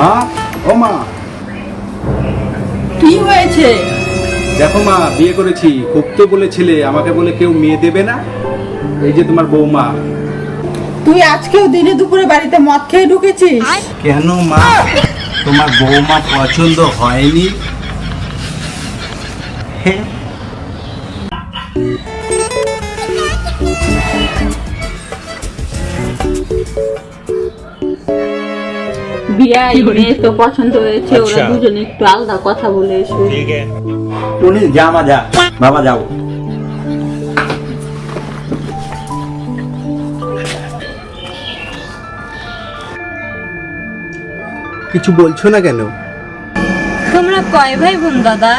মা ও মা। কি হয়েছে? দেখো মা বিয়ে করেছি। খুব তো বলেছিলে আমাকে বলে কেউ মেয়ে দেবে না? এই যে তোমার বৌমা। তুই আজকেও দিনে দুপুরে বাড়িতে মদ খেয়ে ঢুকেছিস? কেন মা? তোমার বৌমা পছন্দ হয়নি? হে। বিয়া তো পছন্দ হয়েছে ওরা আচ্ছা। একটু আলাদা কথা বলে এসো। যা বাবা যাও। কিছু বলছো না কেন? তোমরা কয় ভাই বোন দাদা?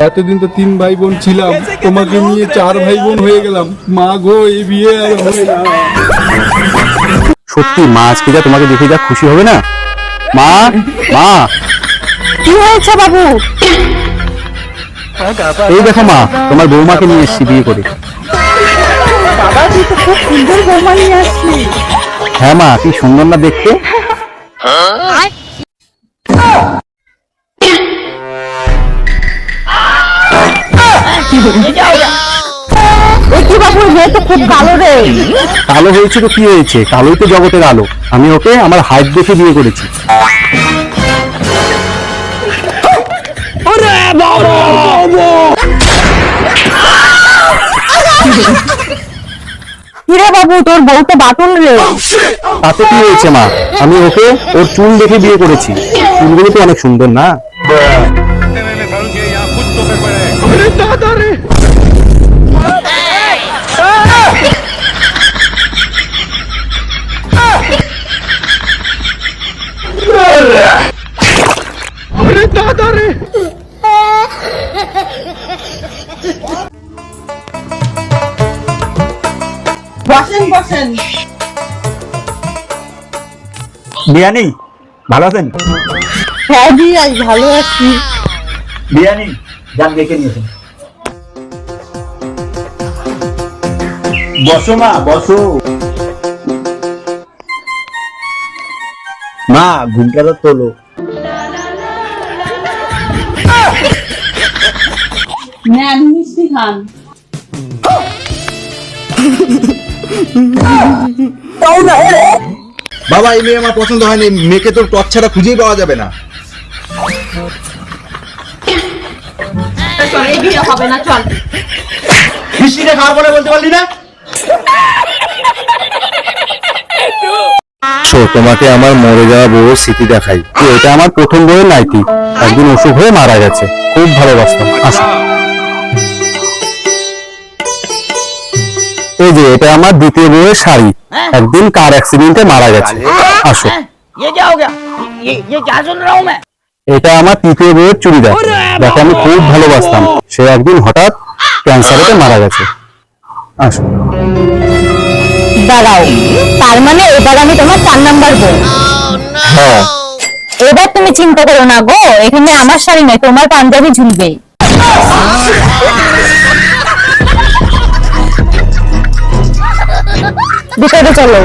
এতদিন তো তিন ভাই বোন ছিলাম। তোমাকে নিয়ে চার ভাই বোন হয়ে গেলাম। মা গো এই বিয়ে আর হয়ে সত্যি মা আজকে যা তোমাকে দেখে যা খুশি হবে না। মা মা। কি হয়েছে বাবু? এই দেখো মা তোমার বৌমাকে নিয়ে এসছি বিয়ে করে। বাবা তুই তো খুব সুন্দর বৌমা নিয়ে আসছিস হ্যাঁ মা কি সুন্দর না দেখতে? কি বাবু মেয়ে তো খুব ভালো রে। কালো হয়েছে তো কি হয়েছে? কালোই তো জগতের আলো। আমি ওকে আমার হাইট দেখে বিয়ে করেছি। কিরে বাবু তোর বউ তো বাটুল রে। তাতে কি হয়েছে মা? আমি ওকে ওর চুল দেখে বিয়ে করেছি। চুলগুলো তো অনেক সুন্দর না? বসেন বসেন। বিয়ানি ভালো আছেন? হ্যাঁ বিয়াই ভালো আছি। বিয়ানি যান দেখে নিয়েছেন? বসো মা বসো। মা ঘুমটা তো তোলো। নেন মিষ্টি খান বাবা এই মেয়ে আমার পছন্দ হয়নি। মেয়েকে তোর টচ ছাড়া খুঁজেই পাওয়া যাবে না। চল এই বিয়ে হবে না চল। মিষ্টিটা খাওয়ার পরে বলতে পারলি না? তো তোমাকে আমার মরে যাওয়া বউয়ের স্মৃতি দেখাই। তো এটা আমার প্রথম বউয়ের নাইটি। একদিন অসুখ হয়ে মারা গেছে। খুব ভালোবাসতাম। আসো। এই যে এটা আমার দ্বিতীয় বউয়ের শাড়ি। একদিন কার অ্যাক্সিডেন্টে মারা গেছে। আসো। এটা আমার তৃতীয় বউয়ের চুড়িদার। যাকে আমি খুব ভালোবাসতাম। সে একদিন হঠাৎ ক্যান্সারেতে মারা গেছে। আসো। দাঁড়াও। তার মানে এবার আমি তোমার চার নাম্বার বউ। হ্যাঁ। এবার তুমি চিন্তা করো না গো। এখানে আমার শাড়ি নয় তোমার পাঞ্জাবি ঝুলবে ভিতরে চলো।